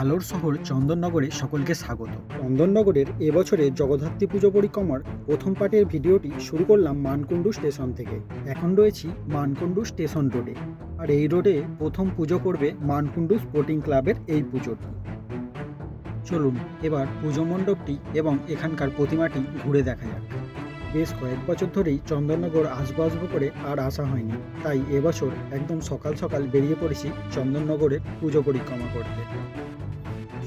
আলোর শহর চন্দননগরে সকলকে স্বাগত। চন্দননগরের এবছরে জগদ্ধাত্রী পুজো পরিক্রমার প্রথম পার্টের ভিডিওটি শুরু করলাম মানকুণ্ডু স্টেশন থেকে। এখন রয়েছি মানকুণ্ডু স্টেশন রোডে। আর এই রোডে প্রথম পুজো করবে মানকুণ্ডু স্পোর্টিং ক্লাবের এই পুজোটি। চলুন, এবার পুজো মণ্ডপটি এবং এখানকার প্রতিমাটি ঘুরে দেখা যাক। বেশ কয়েক বছর ধরেই চন্দননগর আসব আসব করে আর আসা হয়নি। তাই এবছর একদম সকাল সকাল বেরিয়ে পড়েছি চন্দননগরের পুজো পরিক্রমা করতে।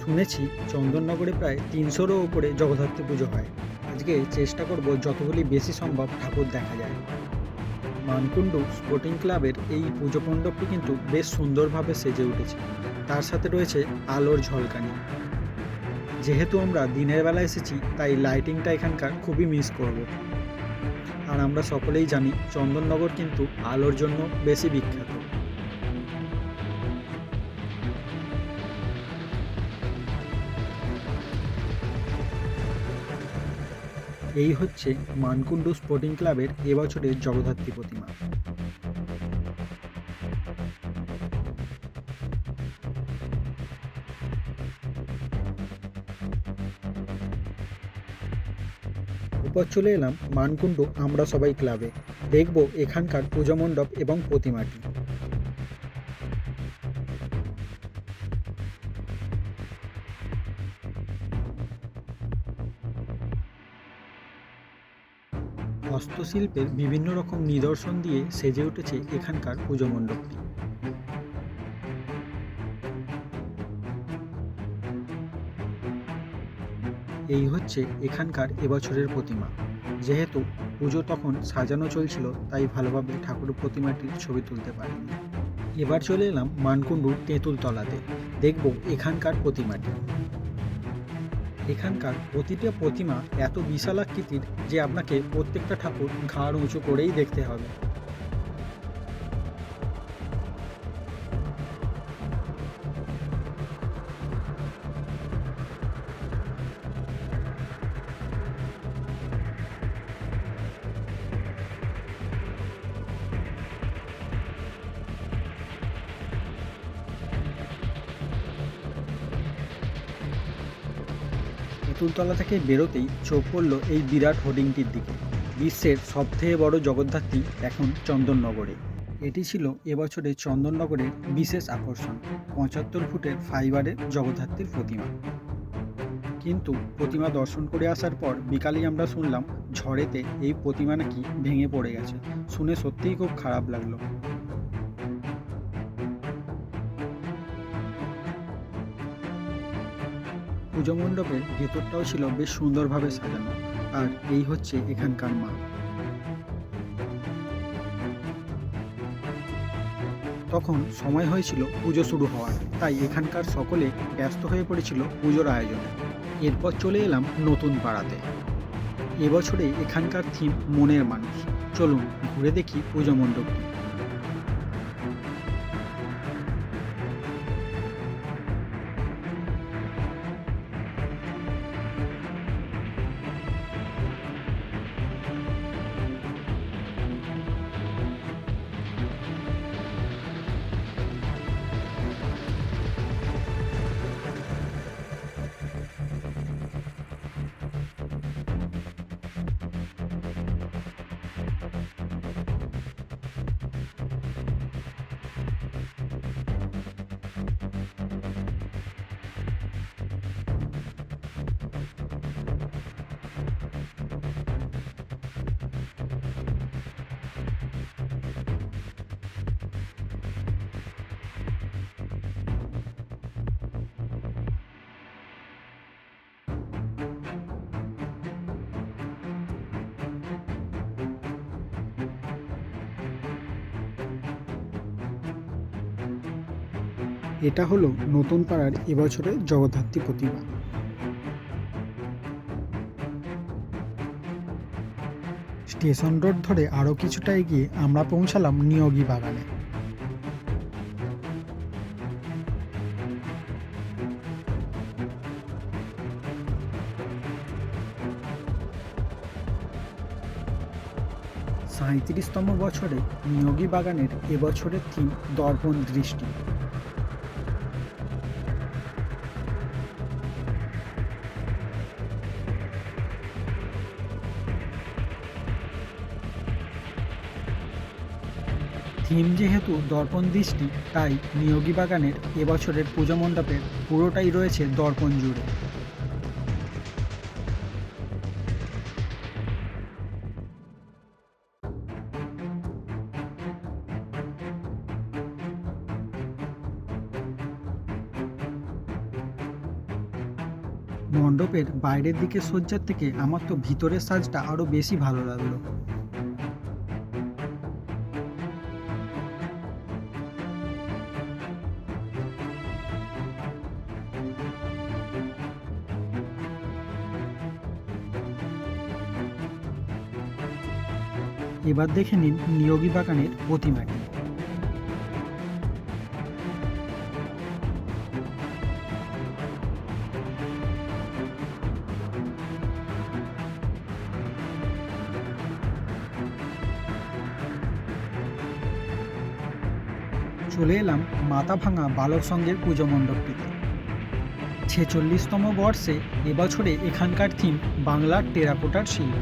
শুনেছি চন্দননগরে প্রায় তিনশোরও ওপরে জগদ্ধাত্রী পুজো হয়। আজকে চেষ্টা করব যতগুলি বেশি সম্ভব ঠাকুর দেখা যায়। মানকুণ্ডু স্পোর্টিং ক্লাবের এই পুজো মণ্ডপটি কিন্তু বেশ সুন্দরভাবে সেজে উঠেছে। তার সাথে রয়েছে আলোর ঝলকানি। যেহেতু আমরা দিনের বেলা এসেছি, তাই লাইটিংটা এখানকার খুবই মিস করব। আর আমরা সকলেই জানি চন্দননগর কিন্তু আলোর জন্য বেশি বিখ্যাত। এই হচ্ছে মানকুণ্ডু স্পোর্টিং ক্লাবের এবছরের জগদ্ধাত্রী প্রতিমা। এরপর চলে এলাম মানকুণ্ডু আমরা সবাই ক্লাবে। দেখব এখানকার পুজো মণ্ডপ এবং প্রতিমাটি। হস্তশিল্পের বিভিন্ন রকম নিদর্শন দিয়ে সেজে উঠেছে এখানকার পুজো মণ্ডপটি। এই হচ্ছে এখানকার এবছরের প্রতিমা। যেহেতু পুজো তখন সাজানো চলছিল, তাই ভালোভাবে ঠাকুর প্রতিমাটির ছবি তুলতে পারিনি। এবার চলে এলাম মানকুণ্ডুর তেঁতুল তলাতে দেখব এখানকার প্রতিমাটি। এখানকার প্রতিটা প্রতিমা এত বিশাল আকৃতির যে আপনাকে প্রত্যেকটা ঠাকুর ঘাড় উঁচু করেই দেখতে হবে। তেঁতুলতলা থেকে বেরোতেই চোখ পড়ল এই বিরাট হোর্ডিংটির দিকে। বিশ্বের সবথেকে বড় জগদ্ধাত্রী এখন চন্দননগরে। এটি ছিল এবছরে চন্দননগরের বিশেষ আকর্ষণ, পঁচাত্তর ফুটের ফাইবারের জগদ্ধাত্রীর প্রতিমা। কিন্তু প্রতিমা দর্শন করে আসার পর বিকালেই আমরা শুনলাম ঝড়েতে এই প্রতিমা নাকি ভেঙে পড়ে গেছে। শুনে সত্যিই খুব খারাপ লাগল। পুজো মণ্ডপের ভেতরটাও ছিল বেশ সুন্দরভাবে সাজানো। আর এই হচ্ছে এখানকার মা তখন সময় হয়েছিল পুজো শুরু হওয়ার। তাই এখানকার সকলে ব্যস্ত হয়ে পড়েছিল পুজোর আয়োজনে। এরপর চলে এলাম নতুন পাড়াতে। এবছরে এখানকার থিম মনের মানুষ। চলুন ঘুরে দেখি পুজো মণ্ডপটি। এটা হলো নতুন পাড়ার এবছরের জগদ্ধাত্রী প্রতিমা। স্টেশন রোড ধরে আরও কিছুটা এগিয়ে আমরা পৌঁছালাম নিয়োগী বাগানে। সাঁত্রিশতম বছরে নিয়োগী বাগানের এবছরের থিম দর্পণ দৃষ্টি। থিম যেহেতু দর্পণ দৃষ্টি, তাই নিয়োগী বাগানের এবছরের পুজো মণ্ডপের পুরোটাই রয়েছে দর্পণ জুড়ে। মণ্ডপের বাইরের দিকে সজ্জার থেকে আমার তো ভিতরের সাজটা আরও বেশি ভালো লাগল। এবার দেখে নিন নিয়োগী বাগানের প্রতিমাটি চলে এলাম মাথা ভাঙা বালক সঙ্গের পুজো মণ্ডপটিতে। ছেচল্লিশতম বর্ষে এবছরে এখানকার থিম বাংলার টেরাকোটার শিল্প।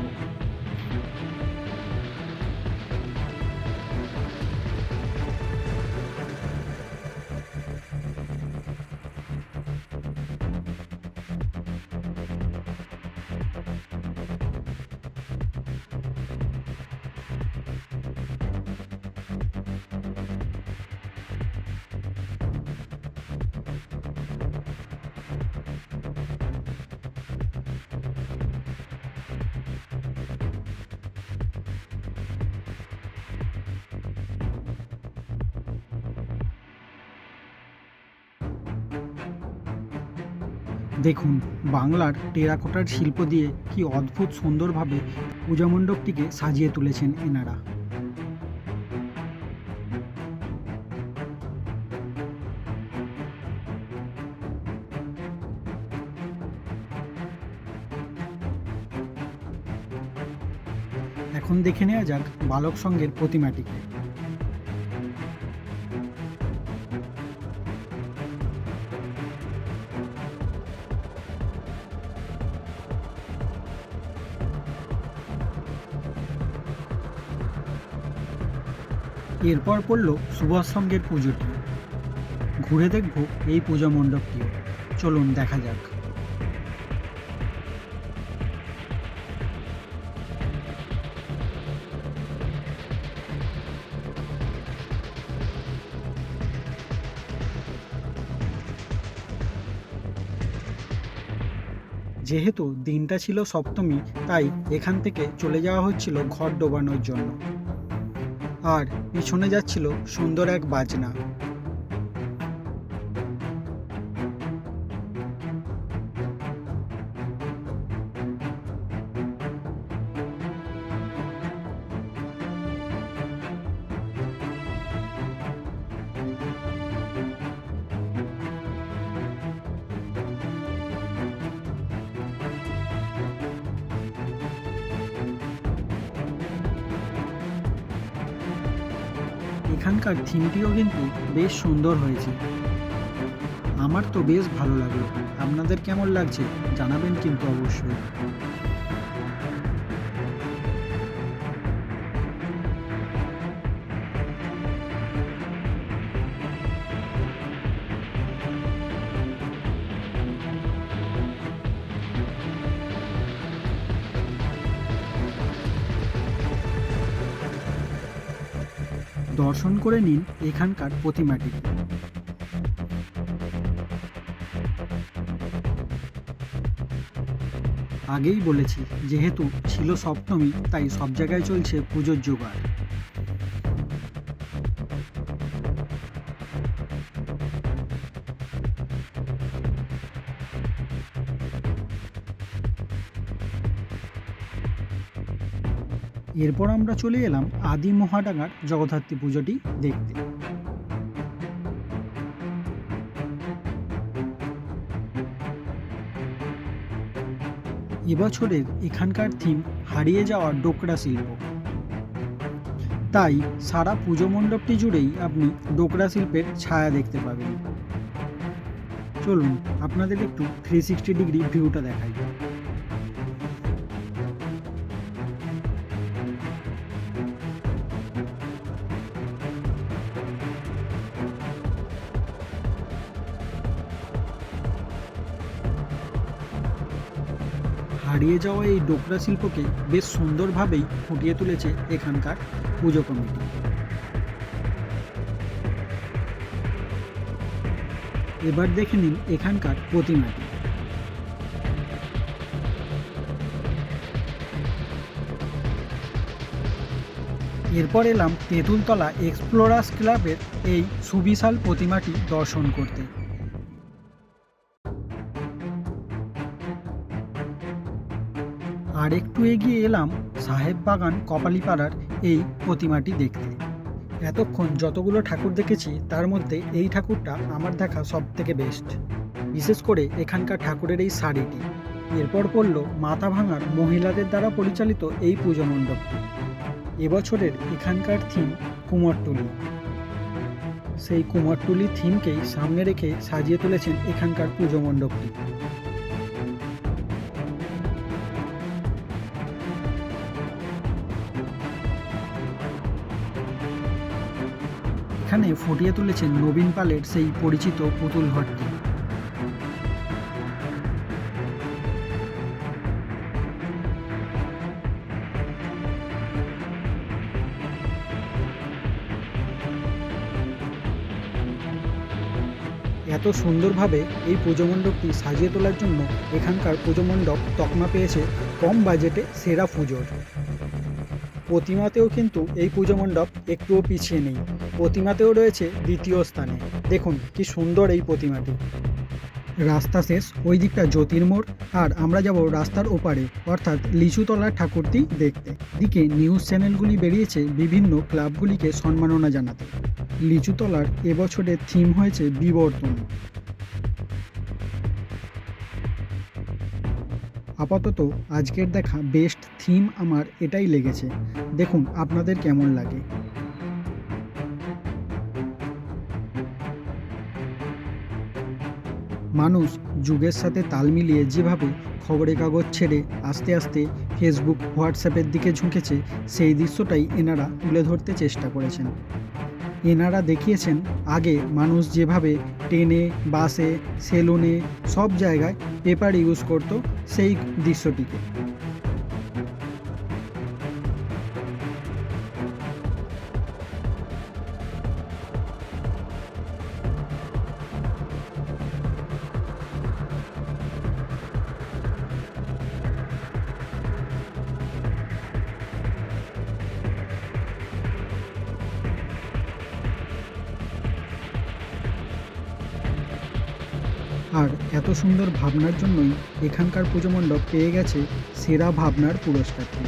দেখুন, বাংলার টেরাকোটার শিল্প দিয়ে কি অদ্ভুত সুন্দরভাবে পূজা মণ্ডপটিকে সাজিয়ে তুলেছেন এনারা। এখন দেখে নেওয়া যাক বালক সঙ্গের প্রতিমাটিকে। এরপর পড়ল সুভাষ সঙ্গের পুজোটি ঘুরে দেখব এই পূজা মণ্ডপটিও। চলুন দেখা যাক। যেহেতু দিনটা ছিল সপ্তমী, তাই এখান থেকে চলে যাওয়া হচ্ছিল ঘর ডোবানোর জন্য। আর পিছনে যাচ্ছিল সুন্দর এক বাজনা। এখানকার থিমটিও কিন্তু বেশ সুন্দর হয়েছে। আমার তো বেশ ভালো লাগল। আপনাদের কেমন লাগছে জানাবেন কিন্তু অবশ্যই। দর্শন করে নিন এখানকার প্রতিমাটি। আগেই বলেছি, যেহেতু ছিল সপ্তমী, তাই সব জায়গায় চলছে পুজোর জোগাড়। এরপর আমরা চলে এলাম আদি মহাডাঙ্গার জগদ্ধাত্রী পুজোটি দেখতে। এবছরের এখানকার থিম হারিয়ে যাওয়া ডোকরা শিল্প। তাই সারা পুজো মণ্ডপটি জুড়েই আপনি ডোকরা শিল্পের ছায়া দেখতে পাবেন। চলুন আপনাদের একটু থ্রি সিক্সটি ডিগ্রি ভিউটা দেখাই। হারিয়ে যাওয়া এই ডোকরা শিল্পকে বেশ সুন্দরভাবেই ফুটিয়ে তুলেছে এখানকার পুজো কমিটি। এবার দেখে নিন এখানকার প্রতিমাটি। এরপর এলাম তেঁতুলতলা এক্সপ্লোরার্স ক্লাবের এই সুবিশাল প্রতিমাটি দর্শন করতে। আর একটু এগিয়ে এলাম সাহেব বাগান কপালিপাড়ার এই প্রতিমাটি দেখতে। এতক্ষণ যতগুলো ঠাকুর দেখেছি, তার মধ্যে এই ঠাকুরটা আমার দেখা সব থেকে বেস্ট বিশেষ করে এখানকার ঠাকুরের এই শাড়িটি। এরপর পড়ল মাথা ভাঙার মহিলাদের দ্বারা পরিচালিত এই পুজো মণ্ডপটি। এবছরের এখানকার থিম কুমোরটুলি। সেই কুমোরটুলি থিমকেই সামনে রেখে সাজিয়ে তুলেছেন এখানকার পুজো মণ্ডপটি। এখানে ফুটিয়ে তুলেছেন নবীন পালের সেই পরিচিত পুতুল ঘরটি। এত সুন্দরভাবে এই পুজো মণ্ডপটি সাজিয়ে তোলার জন্য এখানকার পুজো মণ্ডপ তকমা পেয়েছে কম বাজেটে সেরা পুজোর। প্রতিমাতেও কিন্তু এই পুজো মণ্ডপ একটুও পিছিয়ে নেই। প্রতিমাতেও রয়েছে দ্বিতীয় স্থানে। দেখুন, কি সুন্দর এই প্রতিমাটি। রাস্তা শেষ, ওই দিকটা জ্যোতির্মোড় আর আমরা যাব রাস্তার ওপারে, অর্থাৎ লিচুতলার ঠাকুরটি দেখতে। দিকে নিউজ চ্যানেলগুলি বেরিয়েছে বিভিন্ন ক্লাবগুলিকে সম্মাননা জানাতে। লিচুতলার এবছরের থিম হয়েছে বিবর্তন। আপাতত আজকের দেখা বেস্ট থিম আমার এটাই লেগেছে। দেখুন, আপনাদের কেমন লাগে। মানুষ যুগের সাথে তাল মিলিয়ে যেভাবে খবরের কাগজ ছেড়ে আস্তে আস্তে ফেসবুক হোয়াটসঅ্যাপের দিকে ঝুঁকেছে, সেই দৃশ্যটাই এনারা তুলে ধরতে চেষ্টা করেছেন। এনারা দেখিয়েছেন, আগে মানুষ যেভাবে ট্রেনে, বাসে, সেলুনে সব জায়গায় পেপার ইউজ করতো, সেই দৃশ্যটিকে। আর এত সুন্দর ভাবনার জন্যই এখানকার পুজো মণ্ডপ পেয়ে গেছে সেরা ভাবনার পুরস্কারটি।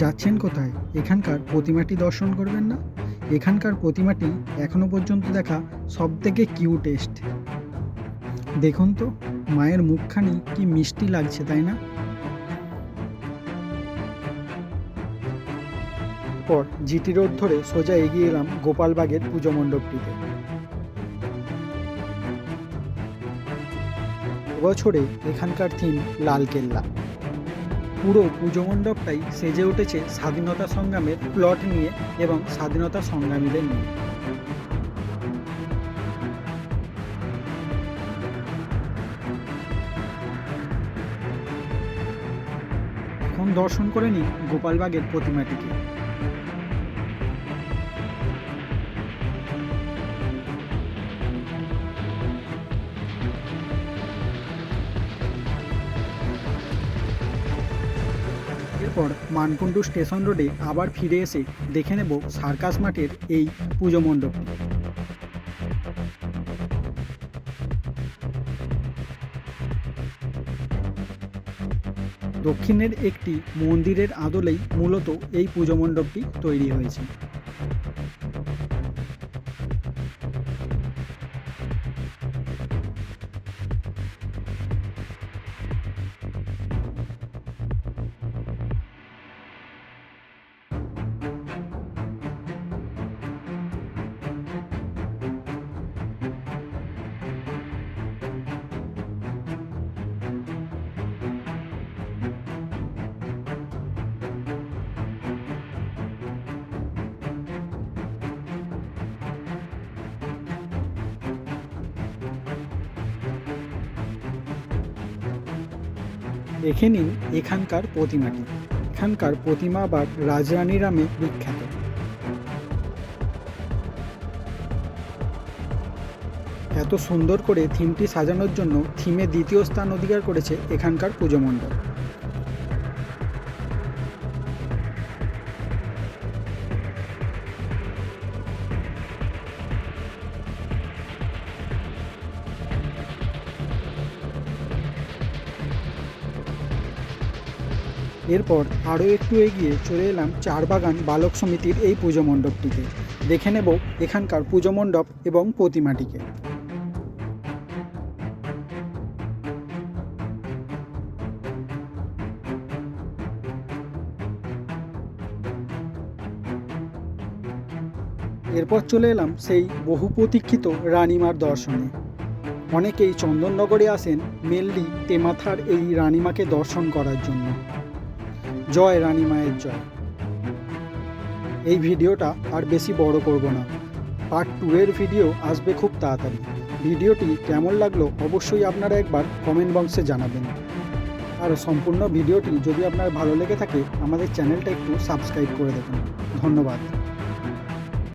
যাচ্ছেন কোথায়? এখানকার প্রতিমাটি দর্শন করবেন না? এখানকার প্রতিমাটি এখনও পর্যন্ত দেখা সব থেকে কিউটেস্ট দেখুন তো, মায়ের মুখখানি কি মিষ্টি লাগছে, তাই না? পর জিটি রোড ধরে সোজা এগিয়ে এলাম গোপালবাগের পুজো মণ্ডপটিতে। বছরে এখানকার থিম লালকেল্লা পুরো পুজো মণ্ডপটাই সেজে উঠেছে স্বাধীনতা সংগ্রামের প্লট নিয়ে এবং স্বাধীনতা সংগ্রামীদের নিয়ে। এখন দর্শন করে নিই গোপালবাগের প্রতিমাটিকে। মানকুণ্ডু স্টেশন রোডে আবার ফিরে এসে দেখে নেব সার্কাস মাঠের এই পুজো মণ্ডপটি দক্ষিণের একটি মন্দিরের আদলেই মূলত এই পুজো মণ্ডপটি তৈরি হয়েছে। দেখে নিন এখানকার প্রতিমাটি। এখানকার প্রতিমা বা রাজরানী নামে বিখ্যাত। এত সুন্দর করে থিমটি সাজানোর জন্য থিমে দ্বিতীয় স্থান অধিকার করেছে এখানকার পুজো মণ্ডপ। এরপর আরও একটু এগিয়ে চলে এলাম চারবাগান বালক সমিতির এই পুজো মণ্ডপটিতে। দেখে নেব এখানকার পুজো মণ্ডপ এবং প্রতিমাটিকে। এরপর চলে এলাম সেই বহু প্রতীক্ষিত রানীমার দর্শনে। অনেকেই চন্দননগরে আসেন মেনলি তেমাথার এই রানীমাকে দর্শন করার জন্য। জয় রানী মায়ের জয়। এই ভিডিওটা আর বেশি বড় করব না। পার্ট টু এর ভিডিও আসবে খুব তাড়াতাড়ি। ভিডিওটি কেমন লাগল অবশ্যই আপনারা একবার কমেন্ট বক্সে জানাবেন। আর সম্পূর্ণ ভিডিওটি যদি আপনার ভালো লেগে থাকে, আমাদের চ্যানেলটা একটু সাবস্ক্রাইব করে দেবেন। ধন্যবাদ।